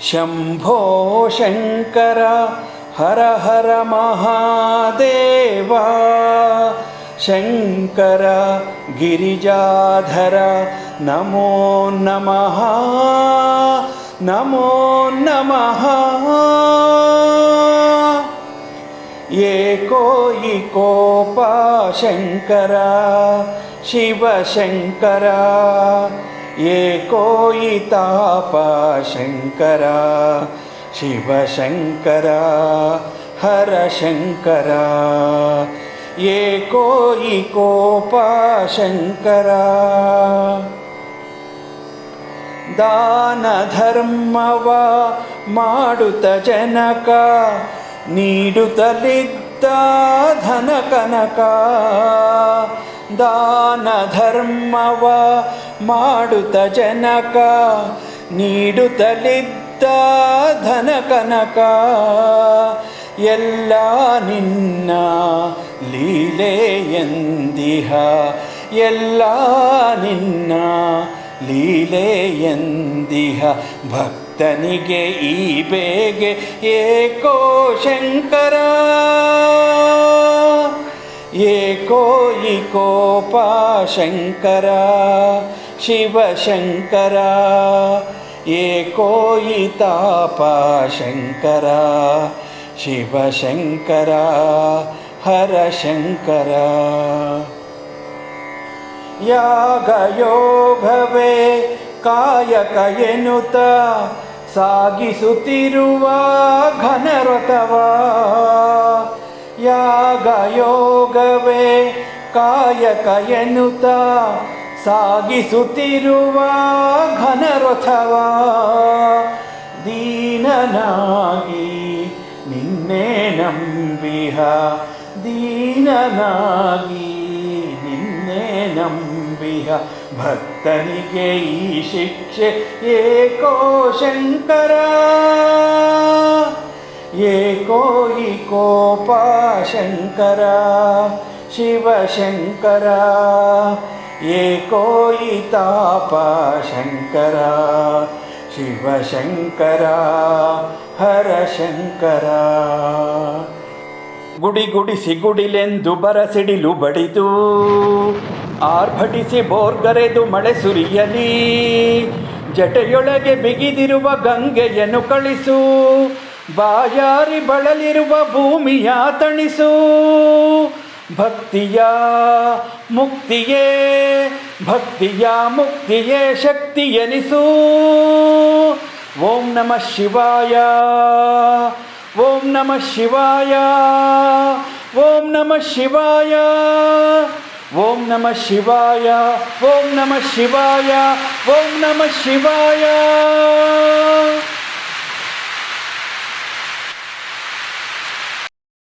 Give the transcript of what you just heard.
ಶಂಭೋ ಶಂಕರ ಹರ ಹರ ಮಹಾದೇವ ಶಂಕರ ಗಿರಿಜಾಧರ ನಮೋ ನಮಃ ನಮೋ ನಮಃ ಏಕೋ ಕೋಪ ಶಂಕರ ಶಿವಶಂಕರ ಏಕೋ ತಾಪ ಶಂಕರ, ಶಿವಶಂಕರ ಹರ ಶಂಕರ ಏಕೋ ಕೋಪ ಶಂಕರ ದಾನ ಧರ್ಮವ ಮಾಡುತ್ತ ಜನಕ, ನೀಡುತ್ತಲಿದ್ದ ಧನ ಕನಕ. ದಾನ ಧರ್ಮವ ಮಾಡುತ್ತ ಜನಕ ನೀಡುತ್ತಲಿದ್ದ ಧನ ಕನಕ. ಎಲ್ಲ ನಿನ್ನ ಲೀಲೆಯಂದಿಹ ಎಲ್ಲ ನಿನ್ನ ಲೀಲೆಯಂದಿಹ ಭಕ್ತನಿಗೆ ಈ ಬೇಗೆ ಏಕೋ ಶಂಕರ. ಏಕೋ ಶಂಕರ ಶಿವಶಂಕರ ಏಕೋ ಶಂಕರ ಶಿವಶಂಕರ ಹರ ಶಂಕರ. ಯಾಗಯೋಗವೇ ಕಾಯಕ ಎನ್ನುತ್ತ ಸಾಗಿಸುತ್ತಿರುವ ಘನರಥವ. ಯಾಗಯೋಗವೇ ಕಾಯಕ ಎನ್ನುತ್ತ ಸಾಗಿಸುತ್ತಿರುವ ಘನರಥವ. ದೀನನಾಗಿ ನಿನ್ನೆ ನಂಬಿಹ. ದೀನನಾಗಿ ನಿನ್ನೆ ನಂಬಿಹ. ಭಕ್ತನಿಗೆ ಈ ಶಿಕ್ಷೆ ಏಕೋ ಶಂಕರ. ಏಕೋ ಕೋಪ ಶಂಕರ ಶಿವಶಂಕರ ಏಕೋಯಿ ತಾಪ ಶಂಕರ ಶಿವಶಂಕರ ಹರ ಶಂಕರ. ಗುಡಿ ಗುಡಿಸಿ ಗುಡಿಲೆಂದು ಬರಸಿಡಿಲು ಬಡಿದು, ಆರ್ಭಟಿಸಿ ಬೋರ್ಗರೆದು ಮಳೆ ಸುರಿಯಲಿ, ಜಟೆಯೊಳಗೆ ಬಿಗಿದಿರುವ ಗಂಗೆಯನ್ನು ಕಳಿಸು ಬಾಯಾರಿ ಬಳಲಿರುವ ಭೂಮಿಯ ತಣಿಸು. ಭಕ್ತಿಯ ಮುಕ್ತಿಯೇ ಭಕ್ತಿಯ ಮುಕ್ತಿಯೇ ಶಕ್ತಿ ಎನಿಸು ಓಂ ನಮಃ ಶಿವಾಯ, ಓಂ ನಮಃ ಶಿವಾಯ, ಓಂ ನಮಃ ಶಿವಾಯ, ಓಂ ನಮಃ ಶಿವಾಯ, ಓಂ ನಮಃ ಶಿವಾಯ, ಓಂ ನಮಃ ಶಿವಾಯ.